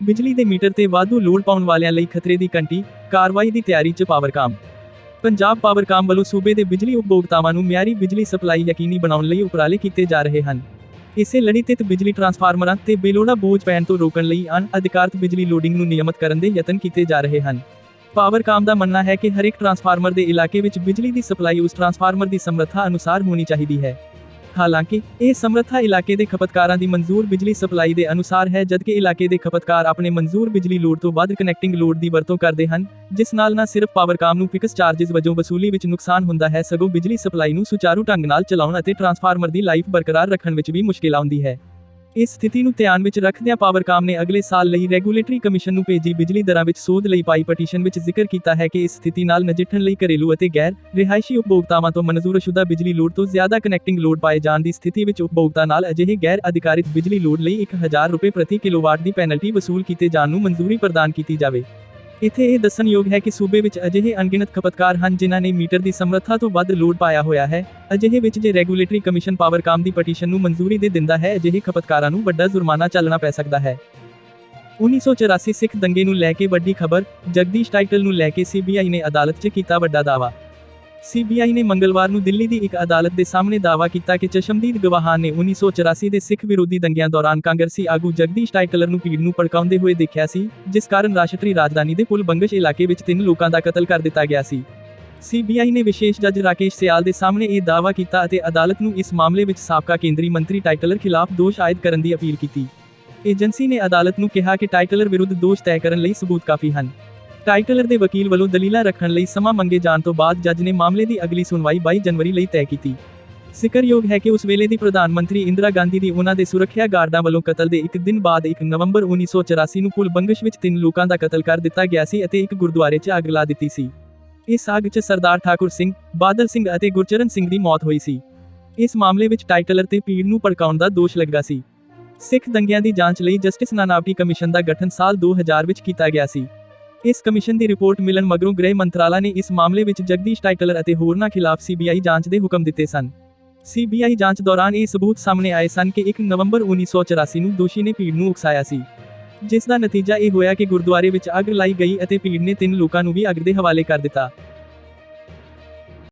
ਬਿਜਲੀ ਦੇ ਮੀਟਰ ਤੇ ਵਾਧੂ ਲੋਡ ਪਾਉਣ ਵਾਲਿਆਂ ਲਈ ਖਤਰੇ ਦੀ ਘੰਟੀ, ਕਾਰਵਾਈ ਦੀ ਤਿਆਰੀ 'ਚ ਪਾਵਰਕਾਮ ਪੰਜਾਬ ਪਾਵਰਕਾਮ ਵੱਲੋਂ ਸੂਬੇ ਦੇ ਬਿਜਲੀ ਉਪਭੋਗਤਾਵਾਂ ਨੂੰ ਮਿਆਰੀ ਬਿਜਲੀ ਸਪਲਾਈ ਯਕੀਨੀ ਬਣਾਉਣ ਲਈ ਉਪਰਾਲੇ ਕੀਤੇ ਜਾ ਰਹੇ ਹਨ। ਇਸੇ ਲੜੀ ਤਹਿਤ ਬਿਜਲੀ ਟਰਾਂਸਫਾਰਮਰਾਂ ਤੇ ਬੇਲੋੜਾ ਬੋਝ ਪੈਣ ਤੋਂ ਰੋਕਣ ਲਈ ਅਣ ਅਧਿਕਾਰਤ ਬਿਜਲੀ ਲੋਡਿੰਗ ਨੂੰ ਨਿਯਮਤ ਕਰਨ ਦੇ ਯਤਨ ਕੀਤੇ ਜਾ ਰਹੇ ਹਨ। ਪਾਵਰਕਾਮ ਦਾ ਮੰਨਣਾ ਹੈ ਕਿ ਹਰ ਇੱਕ ਟਰਾਂਸਫਾਰਮਰ ਦੇ ਇਲਾਕੇ ਵਿੱਚ ਬਿਜਲੀ ਦੀ ਸਪਲਾਈ ਉਸ ਟਰਾਂਸਫਾਰਮਰ ਦੀ ਸਮਰੱਥਾ ਅਨੁਸਾਰ ਹੋਣੀ ਚਾਹੀਦੀ ਹੈ। ਹਾਲਾਂਕਿ, ਇਹ ਸਮਰੱਥਾ ਇਲਾਕੇ ਦੇ ਖਪਤਕਾਰਾਂ ਦੀ ਮਨਜ਼ੂਰ ਬਿਜਲੀ ਸਪਲਾਈ ਦੇ ਅਨੁਸਾਰ ਹੈ, ਜਦਕਿ ਇਲਾਕੇ ਦੇ ਖਪਤਕਾਰ ਆਪਣੇ ਮਨਜ਼ੂਰ ਬਿਜਲੀ ਲੋਡ ਤੋਂ ਵੱਧ ਕਨੈਕਟਿੰਗ ਲੋਡ ਦੀ ਵਰਤੋਂ ਕਰਦੇ ਹਨ, ਜਿਸ ਨਾਲ ਨਾ ਸਿਰਫ ਪਾਵਰਕਾਮ ਨੂੰ ਫਿਕਸ ਚਾਰजेस ਵਜੋਂ ਵਸੂਲੀ ਵਿੱਚ ਨੁਕਸਾਨ ਹੁੰਦਾ ਹੈ, ਸਗੋਂ ਬਿਜਲੀ ਸਪਲਾਈ ਨੂੰ ਸੁਚਾਰੂ ਢੰਗ ਨਾਲ ਚਲਾਉਣ ਅਤੇ ਟਰਾਂਸਫਾਰਮਰ ਦੀ ਲਾਈਫ ਬਰਕਰਾਰ ਰੱਖਣ ਵਿੱਚ ਵੀ ਮੁਸ਼ਕਿਲ ਆਉਂਦੀ ਹੈ। ਇਸ ਸਥਿਤੀ ਨੂੰ ਧਿਆਨ ਵਿੱਚ ਰੱਖਦਿਆਂ ਪਾਵਰਕਾਮ ਨੇ ਅਗਲੇ ਸਾਲ ਲਈ ਰੈਗੂਲੇਟਰੀ ਕਮਿਸ਼ਨ ਨੂੰ ਭੇਜੀ ਬਿਜਲੀ ਦਰਾਂ ਵਿੱਚ ਸੋਧ ਲਈ ਪਾਈ ਪਟੀਸ਼ਨ ਵਿੱਚ ਜ਼ਿਕਰ ਕੀਤਾ ਹੈ ਕਿ ਇਸ ਸਥਿਤੀ ਨਾਲ ਨਜਿੱਠਣ ਲਈ ਘਰੇਲੂ ਅਤੇ ਗੈਰ ਰਿਹਾਇਸ਼ੀ ਉਪਭੋਗਤਾਵਾਂ ਤੋਂ ਮਨਜ਼ੂਰਸ਼ੁਦਾ ਬਿਜਲੀ ਲੋਡ ਤੋਂ ਜ਼ਿਆਦਾ ਕਨੈਕਟਿੰਗ ਲੋਡ ਪਾਏ ਜਾਣ ਦੀ ਸਥਿਤੀ ਵਿੱਚ ਉਪਭੋਗਤਾ ਨਾਲ ਅਜਿਹੇ ਗੈਰ ਅਧਿਕਾਰਿਤ ਬਿਜਲੀ ਲੋਡ ਲਈ 1000 ਰੁਪਏ ਪ੍ਰਤੀ ਕਿਲੋਵਾਟ ਦੀ ਪੈਨਲਟੀ ਵਸੂਲ ਕੀਤੇ ਜਾਣ ਨੂੰ ਮਨਜ਼ੂਰੀ ਪ੍ਰਦਾਨ ਕੀਤੀ ਜਾਵੇ। ਇੱਥੇ ਇਹ ਦੱਸਣਯੋਗ ਹੈ ਕਿ ਸੂਬੇ ਵਿੱਚ ਅਜਿਹੇ ਅਣਗਿਣਤ ਖਪਤਕਾਰ ਹਨ ਜਿਨ੍ਹਾਂ ਨੇ ਮੀਟਰ ਦੀ ਸਮਰੱਥਾ ਤੋਂ ਵੱਧ ਲੋਡ ਪਾਇਆ ਹੋਇਆ ਹੈ। ਅਜਿਹੇ ਵਿੱਚ ਜੇ ਰੈਗੂਲੇਟਰੀ ਕਮਿਸ਼ਨ ਪਾਵਰਕਾਮ ਦੀ ਪਟੀਸ਼ਨ ਨੂੰ ਮਨਜ਼ੂਰੀ ਦੇ ਦਿੰਦਾ ਹੈ, ਅਜਿਹੇ ਖਪਤਕਾਰਾਂ ਨੂੰ ਵੱਡਾ ਜੁਰਮਾਨਾ ਚੱਲਣਾ ਪੈ ਸਕਦਾ ਹੈ। 1984 ਸਿੱਖ ਦੰਗੇ ਨੂੰ ਲੈ ਕੇ ਵੱਡੀ ਖਬਰ, ਜਗਦੀਸ਼ ਟਾਈਟਲ ਨੂੰ ਲੈ ਕੇ ਸੀਬੀਆਈ ਨੇ ਅਦਾਲਤ 'ਚ ਕੀਤਾ ਵੱਡਾ ਦਾਅਵਾ। ਸੀਬੀਆਈ ਨੇ ਮੰਗਲਵਾਰ ਨੂੰ ਦਿੱਲੀ ਦੀ ਇੱਕ ਅਦਾਲਤ ਦੇ ਸਾਹਮਣੇ ਦਾਅਵਾ ਕੀਤਾ ਕਿ ਚਸ਼ਮਦੀਦ ਗਵਾਹਾਂ ਨੇ 1984 ਦੇ ਸਿੱਖ ਵਿਰੋਧੀ ਦੰਗਿਆਂ ਦੌਰਾਨ ਕਾਂਗਰਸੀ ਆਗੂ ਜਗਦੀਸ਼ ਟਾਈਟਲਰ ਨੂੰ ਭੀੜ ਨੂੰ ਭੜਕਾਉਂਦੇ ਹੋਏ ਦੇਖਿਆ ਸੀ, ਜਿਸ ਕਾਰਨ ਰਾਸ਼ਟਰੀ ਰਾਜਧਾਨੀ ਦੇ ਪੁਲ ਬੰਗਸ਼ ਇਲਾਕੇ ਵਿੱਚ ਤਿੰਨ ਲੋਕਾਂ ਦਾ ਕਤਲ ਕਰ ਦਿੱਤਾ ਗਿਆ ਸੀ। ਸੀਬੀਆਈ ਨੇ ਵਿਸ਼ੇਸ਼ ਜੱਜ ਰਾਕੇਸ਼ ਸਿਆਲ ਦੇ ਸਾਹਮਣੇ ਇਹ ਦਾਅਵਾ ਕੀਤਾ ਅਤੇ ਅਦਾਲਤ ਨੂੰ ਇਸ ਮਾਮਲੇ ਵਿੱਚ ਸਾਬਕਾ ਕੇਂਦਰੀ ਮੰਤਰੀ ਟਾਈਟਲਰ ਖਿਲਾਫ ਦੋਸ਼ ਆਇਦ ਕਰਨ ਦੀ ਅਪੀਲ ਕੀਤੀ। ਏਜੰਸੀ ਨੇ ਅਦਾਲਤ ਨੂੰ ਕਿਹਾ ਕਿ ਟਾਈਟਲਰ ਵਿਰੁੱਧ ਦੋਸ਼ ਤੈਅ ਕਰਨ ਲਈ ਸਬੂਤ ਕਾਫੀ ਹਨ। ਟਾਈਟਲਰ ਦੇ ਵਕੀਲ ਵੱਲੋਂ ਦਲੀਲਾਂ ਰੱਖਣ ਲਈ ਸਮਾਂ ਮੰਗੇ ਜਾਣ ਤੋਂ ਬਾਅਦ ਜੱਜ ਨੇ ਮਾਮਲੇ ਦੀ ਅਗਲੀ ਸੁਣਵਾਈ 22 ਜਨਵਰੀ ਲਈ ਤੈਅ ਕੀਤੀ। ਜ਼ਿਕਰਯੋਗ ਹੈ ਕਿ ਉਸ ਵੇਲੇ ਦੀ ਪ੍ਰਧਾਨ ਮੰਤਰੀ ਇੰਦਰਾ ਗਾਂਧੀ ਦੀ ਉਹਨਾਂ ਦੇ ਸੁਰੱਖਿਆ ਗਾਰਡਾਂ ਵੱਲੋਂ ਕਤਲ ਦੇ ਇੱਕ ਦਿਨ ਬਾਅਦ 1 ਨਵੰਬਰ 1984 ਨੂੰ ਪੁਲ ਬੰਗਸ਼ ਵਿੱਚ ਤਿੰਨ ਲੋਕਾਂ ਦਾ ਕਤਲ ਕਰ ਦਿੱਤਾ ਗਿਆ ਸੀ ਅਤੇ ਇੱਕ ਗੁਰਦੁਆਰੇ 'ਚ ਅੱਗ ਲਾ ਦਿੱਤੀ ਸੀ। ਇਸ ਅੱਗ 'ਚ ਸਰਦਾਰ ਠਾਕੁਰ ਸਿੰਘ, ਬਾਦਲ ਸਿੰਘ ਅਤੇ ਗੁਰਚਰਨ ਸਿੰਘ ਦੀ ਮੌਤ ਹੋਈ ਸੀ। ਇਸ ਮਾਮਲੇ ਵਿੱਚ ਟਾਈਟਲਰ ਤੇ ਭੀੜ ਨੂੰ ਭੜਕਾਉਣ ਦਾ ਦੋਸ਼ ਲੱਗਾ ਸੀ। ਸਿੱਖ ਦੰਗਿਆਂ ਦੀ ਜਾਂਚ ਲਈ ਜਸਟਿਸ ਨਾਨਾਵਟੀ ਕਮਿਸ਼ਨ ਦਾ ਗਠਨ ਸਾਲ 2000 ਵਿੱਚ ਕੀਤਾ ਗਿਆ ਸੀ। ਇਸ ਕਮਿਸ਼ਨ ਦੀ ਰਿਪੋਰਟ ਮਿਲਣ ਮਗਰੋਂ ਗ੍ਰਹਿ ਮੰਤਰਾਲਾ ਨੇ ਇਸ ਮਾਮਲੇ ਵਿੱਚ ਜਗਦੀਸ਼ ਟਾਈਕਲਰ ਅਤੇ ਹੋਰਨਾਂ ਖਿਲਾਫ ਸੀਬੀਆਈ ਜਾਂਚ ਦੇ ਹੁਕਮ ਦਿੱਤੇ ਸਨ। ਸੀਬੀਆਈ ਜਾਂਚ ਦੌਰਾਨ ਇਹ ਸਬੂਤ ਸਾਹਮਣੇ ਆਏ ਸਨ ਕਿ 1 ਨਵੰਬਰ 1984 ਨੂੰ ਦੋਸ਼ੀ ਨੇ ਭੀੜ ਨੂੰ ਉਕਸਾਇਆ ਸੀ। ਜਿਸ ਦਾ ਨਤੀਜਾ ਇਹ ਹੋਇਆ ਕਿ ਗੁਰਦੁਆਰੇ ਵਿੱਚ ਅੱਗ ਲਾਈ ਗਈ ਅਤੇ ਭੀੜ ਨੇ ਤਿੰਨ ਲੋਕਾਂ ਨੂੰ ਵੀ ਅੱਗ ਦੇ ਹਵਾਲੇ ਕਰ ਦਿੱਤਾ।